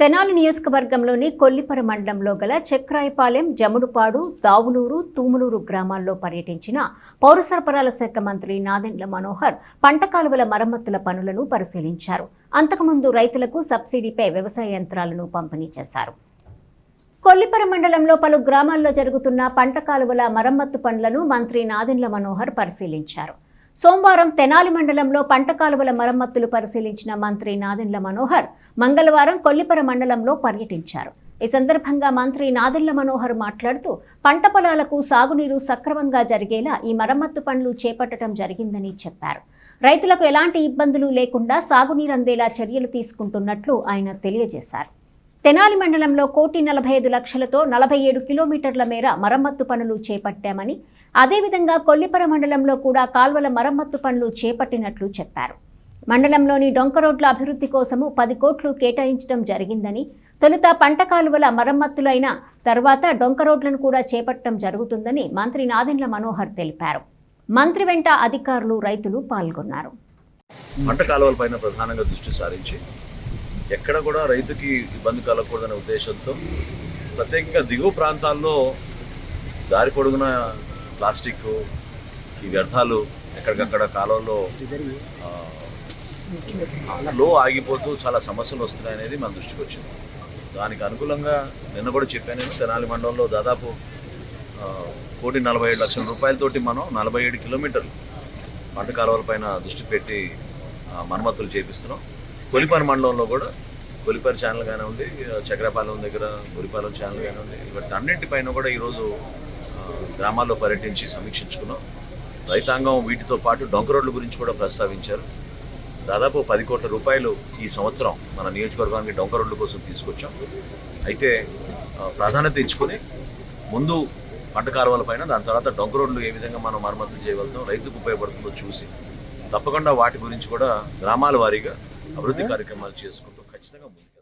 తెనాలి నియోజకవర్గంలోని కొల్లిపర మండలంలో గల చక్రాయపాలెం జముడుపాడు దావులూరు తూములూరు గ్రామాల్లో పర్యటించిన పౌర సరఫరాల శాఖ మంత్రి నాదెండ్ల మనోహర్ పంట కాలువల మరమ్మతుల పనులను పరిశీలించారు. అంతకుముందు రైతులకు సబ్సిడీపై వ్యవసాయ యంత్రాలను పంపిణీ చేశారు. కొల్లిపర మండలంలో పలు గ్రామాల్లో జరుగుతున్న పంట కాలువల మరమ్మత్తు పనులను మంత్రి నాదెండ్ల మనోహర్ పరిశీలించారు. సోమవారం తెనాలి మండలంలో పంట కాలువల మరమ్మతులు పరిశీలించిన మంత్రి నాదెండ్ల మనోహర్ మంగళవారం కొల్లిపర మండలంలో పర్యటించారు. ఈ సందర్భంగా మంత్రి నాదెండ్ల మనోహర్ మాట్లాడుతూ పంట పొలాలకు సాగునీరు సక్రమంగా జరిగేలా ఈ మరమ్మత్తు పనులు చేపట్టడం జరిగిందని చెప్పారు. రైతులకు ఎలాంటి ఇబ్బందులు లేకుండా సాగునీరు అందేలా చర్యలు తీసుకుంటున్నట్లు ఆయన తెలియజేశారు. తెనాలి మండలంలో కోటి నలభై ఐదు లక్షలతో నలభై ఏడు కిలోమీటర్ల మేర మరమ్మత్తు పనులు చేపట్టామని అదేవిధంగా కొల్లిపర మండలంలో కూడా కాల్వల మరమ్మత్తు పనులు చేపట్టినట్లు చెప్పారు. మండలంలోని డొంక రోడ్ల అభివృద్ధి కోసము పది కోట్లు కేటాయించడం జరిగిందని తొలుత పంట కాలువల మరమ్మతులైన తర్వాత డొంక రోడ్లను కూడా చేపట్టడం జరుగుతుందని మంత్రి నాదెండ్ల మనోహర్ తెలిపారు. మంత్రి వెంట అధికారులు రైతులు పాల్గొన్నారు. పంట కాలువల పైన ప్రధానంగా దృష్టి సారించి ఎక్కడ కూడా రైతుకి ఇబ్బంది కలగకూడదనే ఉద్దేశంతో ప్రత్యేకంగా దిగువ ప్రాంతాల్లో దారి పొడుగున ప్లాస్టిక్ ఈ వ్యర్థాలు ఎక్కడికక్కడ కాలంలో ఫ్లో ఆగిపోతూ చాలా సమస్యలు వస్తున్నాయి అనేది మన దృష్టికి వచ్చింది. దానికి అనుకూలంగా నిన్న కూడా చెప్పాను నేను తెనాలి మండలంలో దాదాపు కోటి నలభై ఏడు లక్షల రూపాయలతోటి మనం నలభై ఏడు కిలోమీటర్లు పంట కాలువల పైన దృష్టి పెట్టి ఆ, మరమ్మతులు చేపిస్తున్నాం. కొలిపారి మండలంలో కూడా కొలిపారి ఛానల్ కానివ్వండి ఉంది చక్రపాలెం దగ్గర కొలిపాలెం ఛానల్ కానివ్వండి ఇవన్నీ అన్నింటిపైన కూడా ఈరోజు గ్రామాల్లో పర్యటించి సమీక్షించుకున్నాం. రైతాంగం వీటితో పాటు డొంక రోడ్ల గురించి కూడా ప్రస్తావించారు. దాదాపు పది కోట్ల రూపాయలు ఈ సంవత్సరం మన నియోజకవర్గానికి డొంక రోడ్ల కోసం తీసుకొచ్చాం. అయితే ప్రాధాన్యత ఇచ్చుకొని ముందు పంట కాలువల పైన దాని తర్వాత డొంక రోడ్లు ఏ విధంగా మనం మరమ్మతులు చేయగలుగుతాం రైతుకు ఉపయోగపడుతుందో చూసి తప్పకుండా వాటి గురించి కూడా గ్రామాల వారీగా అభివృద్ధి కార్యక్రమాలు చేసుకుంటూ ఖచ్చితంగా ముందుకు